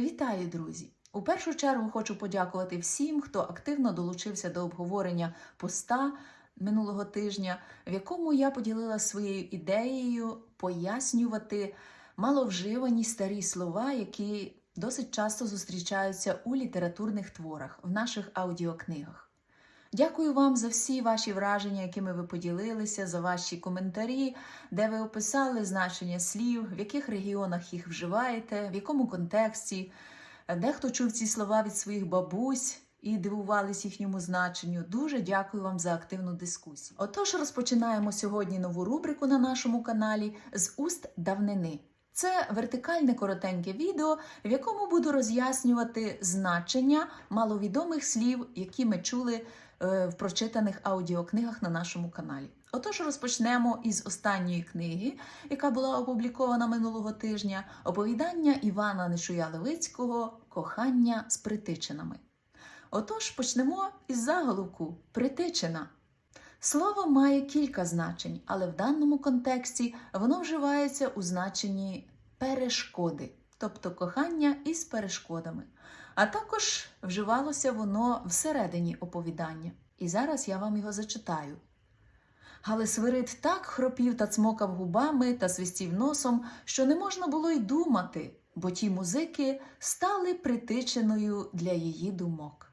Вітаю, друзі! У першу чергу хочу подякувати всім, хто активно долучився до обговорення поста минулого тижня, в якому я поділилася своєю ідеєю пояснювати маловживані старі слова, які досить часто зустрічаються у літературних творах, в наших аудіокнигах. Дякую вам за всі ваші враження, якими ви поділилися, за ваші коментарі, де ви описали значення слів, в яких регіонах їх вживаєте, в якому контексті. Дехто чув ці слова від своїх бабусь і дивувались їхньому значенню. Дуже дякую вам за активну дискусію. Отож, розпочинаємо сьогодні нову рубрику на нашому каналі з уст давнини. Це вертикальне коротеньке відео, в якому буду роз'яснювати значення маловідомих слів, які ми чули в прочитаних аудіокнигах на нашому каналі. Отож, розпочнемо із останньої книги, яка була опублікована минулого тижня, оповідання Івана Нешуя Левицького Кохання з притичинами. Отож, почнемо із заголовку Притичина. Слово має кілька значень, але в даному контексті воно вживається у значенні перешкоди, тобто кохання із перешкодами. А також вживалося воно всередині оповідання. І зараз я вам його зачитаю. Галисвирид так хропів та цмокав губами та свистів носом, що не можна було й думати, бо ті музики стали притичиною для її думок.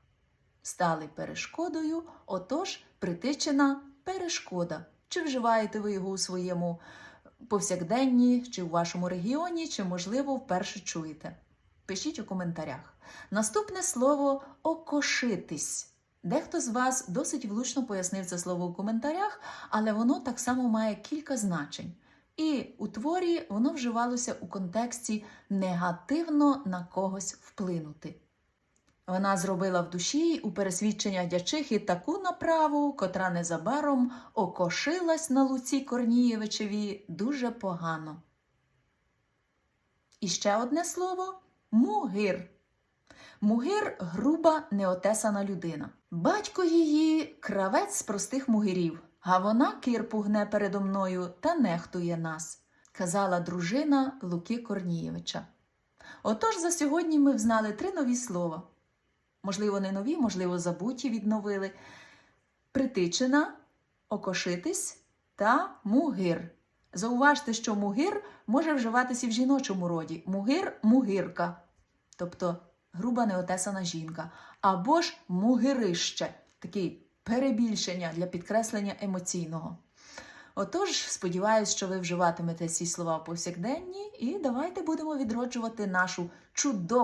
Стали перешкодою, отож притичина перешкода. Чи вживаєте ви його у своєму повсякденні, чи в вашому регіоні, чи, можливо, вперше чуєте? Пишіть у коментарях. Наступне слово окошитись. Дехто з вас досить влучно пояснив це слово у коментарях, але воно так само має кілька значень. І у творі воно вживалося у контексті негативно на когось вплинути. Вона зробила в душі у пересвідчення дячихи таку направу, котра незабаром окошилась на Луці Корнієвичеві дуже погано. І ще одне слово мугир. Мугир груба неотесана людина. Батько її кравець з простих мугирів, а вона кирпу гне передо мною та нехтує нас, казала дружина Луки Корнієвича. Отож за сьогодні ми взнали три нові слова. Можливо, не нові, можливо, забуті відновили. Притичина, окошитись та мугир. Зауважте, що мугир може вживатися в жіночому роді. Мугир мугирка, тобто груба неотесана жінка, або ж мугирище, таке перебільшення для підкреслення емоційного. Отож, сподіваюся, що ви вживатимете ці слова повсякденні, і давайте будемо відроджувати нашу чудову.